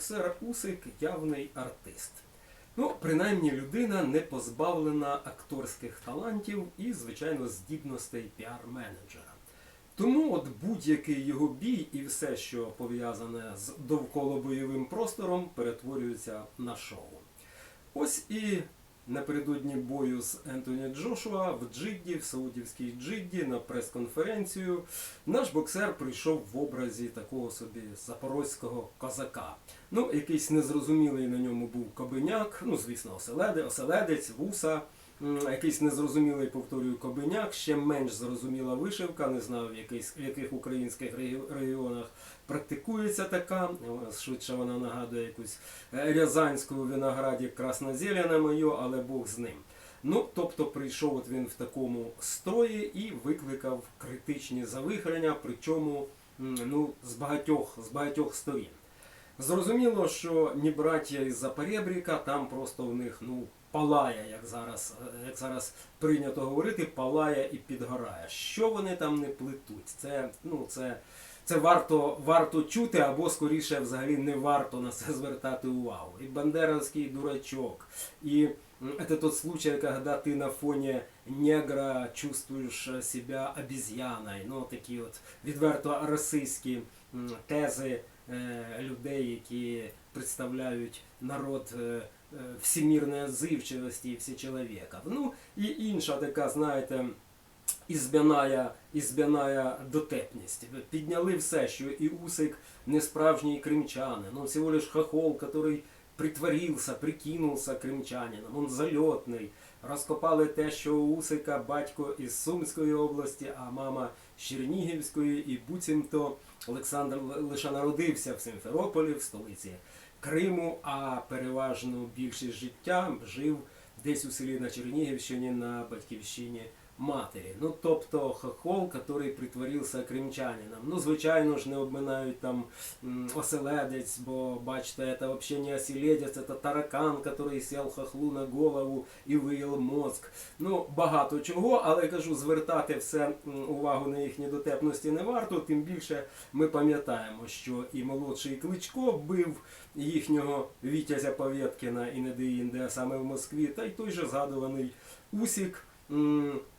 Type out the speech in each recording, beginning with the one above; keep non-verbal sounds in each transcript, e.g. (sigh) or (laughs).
боксер Усик явний артист. Ну, принаймні, людина не позбавлена акторських талантів і, звичайно, здібностей піар-менеджера. Тому от будь-який його бій і все, що пов'язане з довколобойовим простором, перетворюється на шоу. Ось і напередодні бою з Ентоні Джошуа в Джидді, в Саудівській Джидді, на прес-конференцію, наш боксер прийшов в образі такого собі запорозького козака. Ну, якийсь незрозумілий на ньому був кабиняк, ну, звісно, оселеди, оселедець, вуса. Якийсь незрозумілий, повторюю, кобиняк, ще менш зрозуміла вишивка, не знаю в, якийсь, в яких українських регіонах практикується така. Е, Швидше вона нагадує якусь е, рязанську у винограді краснозеляне моє, але Бог з ним. Ну, тобто прийшов от він в такому строї і викликав критичні завихрення, причому ну, з багатьох, з багатьох сторін. Зрозуміло, що ні браття із Запорєбріка, там просто в них ну, палає, як зараз, е, як зараз прийнято говорити, палає і підгорає. Що вони там не плетуть? Це, ну, це, це варто, варто чути, або скоріше взагалі не варто на це (laughs) звертати увагу. І бандеровський дурачок, і м, это тот случай, когда ты на фоне негра чувствуешь э, себя обезьяной. Ну, такі от відверто російські м, тези е, людей, які представляють народ е, е, всемірної отзивчивості і всечеловека. Ну і інша така, знаєте, ізбяная, ізбяная дотепність. Підняли все, що і Усик не справжній кримчанин, он всего лишь хохол, который притворился, прикинулся кримчанином, он зальотний. Розкопали те, що у Усика батько із Сумської області, а мама з Чернігівської, і буцімто Олександр лише народився в Симферополі, в столиці Криму, а переважно більшість життя жив десь у селі на Чернігівщині на батьківщині матері. Ну, тобто хохол, який притворився кримчанином. Ну, звичайно ж, не обминають там оселедець, бо бачите, це взагалі не оселедець, це таракан, який сел хохлу на голову і виїл мозк. Ну, багато чого, але кажу, звертати все увагу на їхні дотепності не варто, тим більше ми пам'ятаємо, що і молодший Кличко бив їхнього Вітязя Павєткіна і не де-інде, а саме в Москві, та й той же згадуваний Усік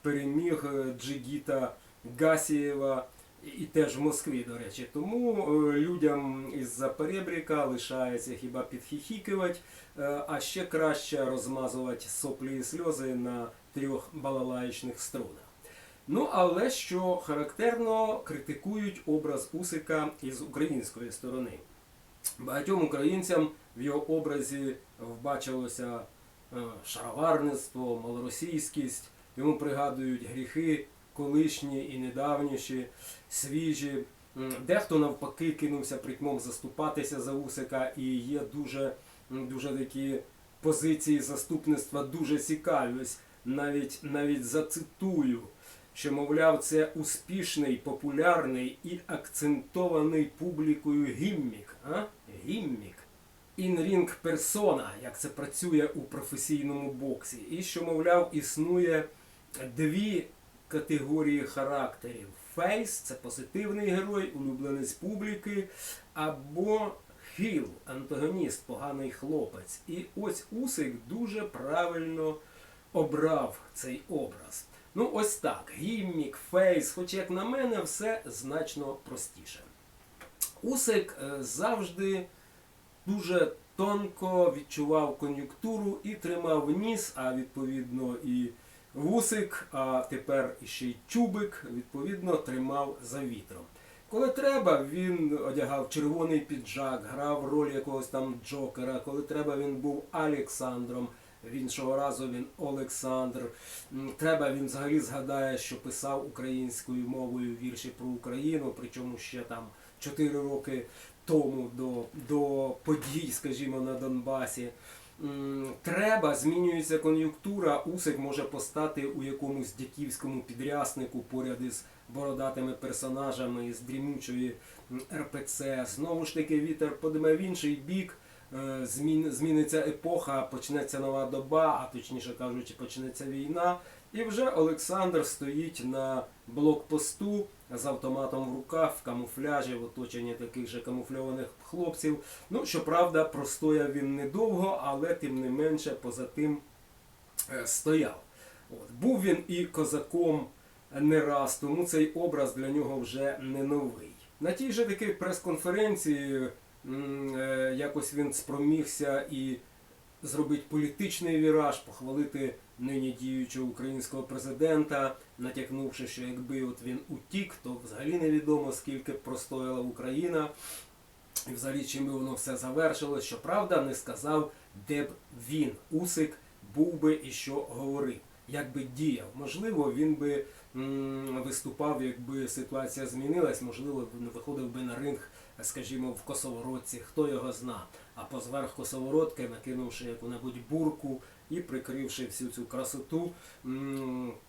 переміг е, Джигіта Гасієва і- теж в Москві, до речі. Тому е, людям із Запорєбріка лишається хіба підхіхікувати, е, а ще краще розмазувати соплі і сльози на трьох балалаїчних струнах. Ну, але що характерно, критикують образ Усика із української сторони. Багатьом українцям в його образі вбачилося шароварництво, малоросійськість, йому пригадують гріхи колишні і недавніші, свіжі. Дехто навпаки кинувся притьмом заступатися за Усика і є дуже, дуже такі позиції заступництва дуже цікаві. Навіть, навіть зацитую, що, мовляв, це успішний, популярний і акцентований публікою гіммік. А? Гіммік. Інрінг персона, як це працює у професійному боксі. І що, мовляв, існує дві категорії характерів. Фейс це позитивний герой, улюбленець публіки, або хіл, антагоніст, поганий хлопець. І ось Усик дуже правильно обрав цей образ. Ну, ось так. Гіммік, фейс, хоч як на мене, все значно простіше. Усик е, завжди дуже тонко відчував кон'юнктуру і тримав ніс, а відповідно і вусик, а тепер іще й чубик, відповідно, тримав за вітром. Коли треба, він одягав червоний піджак, грав роль якогось там Джокера. Коли треба, він був Олександром. Іншого разу він Олександр. Треба, він взагалі згадає, що писав українською мовою вірші про Україну, причому ще там 4 роки тому до, до подій, скажімо, на Донбасі. Треба, змінюється кон'юнктура, Усик може постати у якомусь дяківському підряснику поряд із бородатими персонажами із дрімючої м, РПЦ. Знову ж таки, вітер подиме в інший бік. е, Змін, зміниться епоха, почнеться нова доба, а точніше кажучи, почнеться війна. І вже Олександр стоїть на блокпосту з автоматом в руках, в камуфляжі, в оточенні таких же камуфльованих хлопців. Ну, щоправда, простояв він недовго, але тим не менше поза тим е, стояв. От. Був він і козаком не раз, тому цей образ для нього вже не новий. На тій же такій прес-конференції е, якось він спромігся і зробити політичний віраж, похвалити нині діючого українського президента, натякнувши, що якби от він утік, то взагалі невідомо скільки б простояла Україна. І взагалі чим би воно все завершилось, щоправда, не сказав, де б він, Усик, був би і що говорив, як би діяв. Можливо, він би м, виступав, якби ситуація змінилась, можливо, виходив би на ринг, скажімо, в Косовородці, хто його зна. А позверх Косовородки, накинувши яку-небудь бурку і прикривши всю цю красоту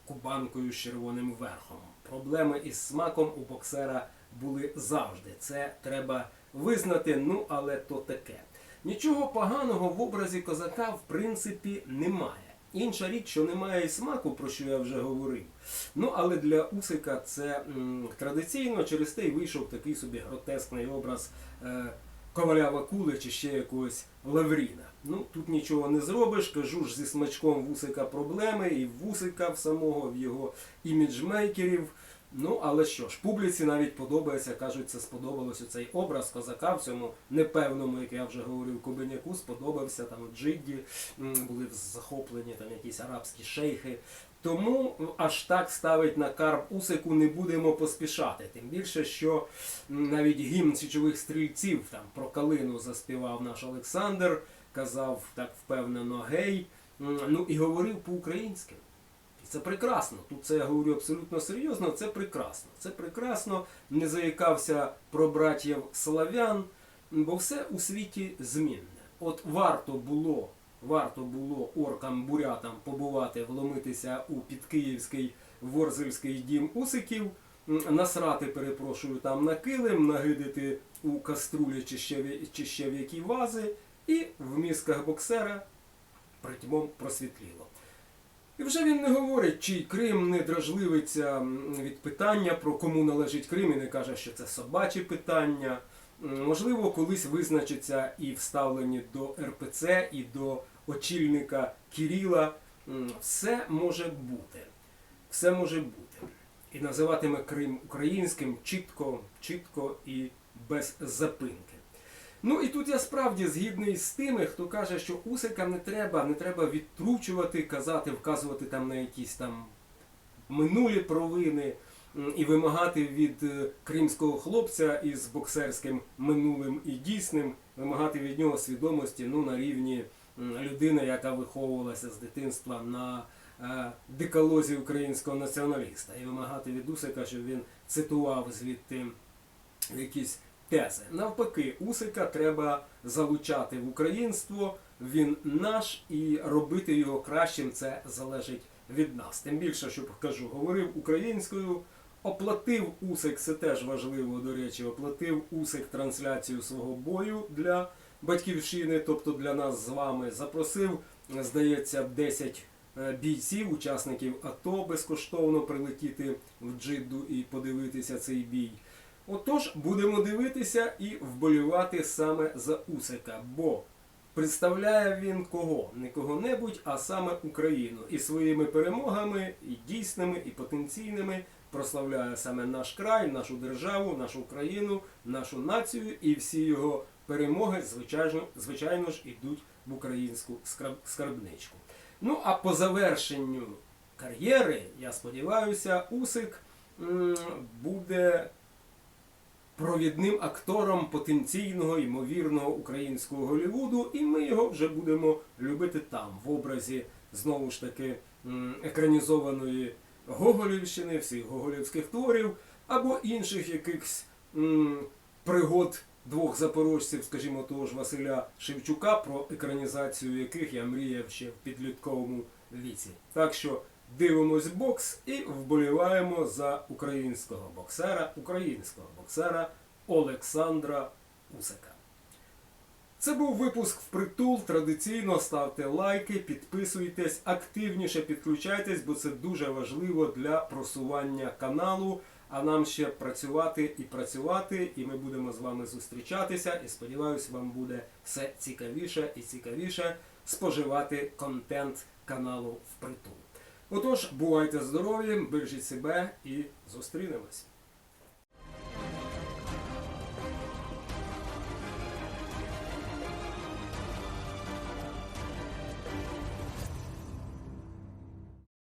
кубанкою з червоним верхом. Проблеми із смаком у боксера були завжди. Це треба визнати, ну але то таке. Нічого поганого в образі козака в принципі немає. Інша річ, що немає смаку, про що я вже говорив. Ну але для Усика це м, традиційно через те й вийшов такий собі гротескний образ е, коваля Вакули чи ще якогось Лавріна. Ну тут нічого не зробиш, кажу ж зі смачком Вусика проблеми, і Вусика в самого, в його іміджмейкерів. Ну, але що ж, публіці навіть подобається, кажуть, це сподобалося цей образ козака в цьому непевному, як я вже говорив, Кобеняку, сподобався там Джидді, були захоплені там якісь арабські шейхи. Тому аж так ставить на карп Усику не будемо поспішати. Тим більше, що навіть гімн січових стрільців там про калину заспівав наш Олександр, казав так впевнено гей, ну і говорив по-українськи. Це прекрасно. Тут це я говорю абсолютно серйозно. Це прекрасно. Це прекрасно. Не заїкався про братів славян, бо все у світі змінне. От варто було, варто було оркам бурятам побувати, вломитися у підкиївський ворзельський дім усиків, насрати, перепрошую, там на килим, нагидити у каструлі чи ще в які вази, і в мізках боксера притьмом просвітліло. І вже він не говорить, чий Крим не дражливиться від питання про кому належить Крим і не каже, що це собачі питання. Можливо, колись визначиться і вставлені до РПЦ, і до очільника Кіріла. Все може бути. Все може бути. І називатиме Крим українським чітко, чітко і без запинки. Ну і тут я справді згідний з тими, хто каже, що Усика не треба, не треба відтручувати, казати, вказувати там на якісь там минулі провини і вимагати від е, кримського хлопця із боксерським минулим і дійсним, вимагати від нього свідомості ну, на рівні людини, яка виховувалася з дитинства на е, декалозі українського націоналіста, і вимагати від Усика, щоб він цитував звідти якісь тези. Навпаки, Усика треба залучати в українство, він наш, і робити його кращим це залежить від нас. Тим більше, що кажу, говорив українською, оплатив Усик, це теж важливо, до речі, оплатив Усик трансляцію свого бою для батьківщини, тобто для нас з вами, запросив, здається, 10 е, бійців, учасників АТО безкоштовно прилетіти в Джидду і подивитися цей бій. Отож, будемо дивитися і вболівати саме за Усика, бо представляє він кого? Не кого-небудь, а саме Україну. І своїми перемогами, і дійсними, і потенційними прославляє саме наш край, нашу державу, нашу Україну, нашу націю, і всі його перемоги, звичайно, звичайно ж, йдуть в українську скарбничку. Ну а по завершенню кар'єри, я сподіваюся, Усик буде провідним актором потенційного ймовірного українського Голлівуду, і ми його вже будемо любити там, в образі знову ж таки екранізованої Гоголівщини, всіх гоголівських творів, або інших якихось пригод двох запорожців, скажімо, того ж Василя Шевчука, про екранізацію яких я мріяв ще в підлітковому віці. Так що дивимось бокс і вболіваємо за українського боксера, українського боксера Олександра Усика. Це був випуск впритул. Традиційно ставте лайки, підписуйтесь, активніше підключайтесь, бо це дуже важливо для просування каналу. А нам ще працювати і працювати, і ми будемо з вами зустрічатися. І сподіваюсь, вам буде все цікавіше і цікавіше споживати контент каналу впритул. Отож, бувайте здорові, бережіть себе і зустрінемось.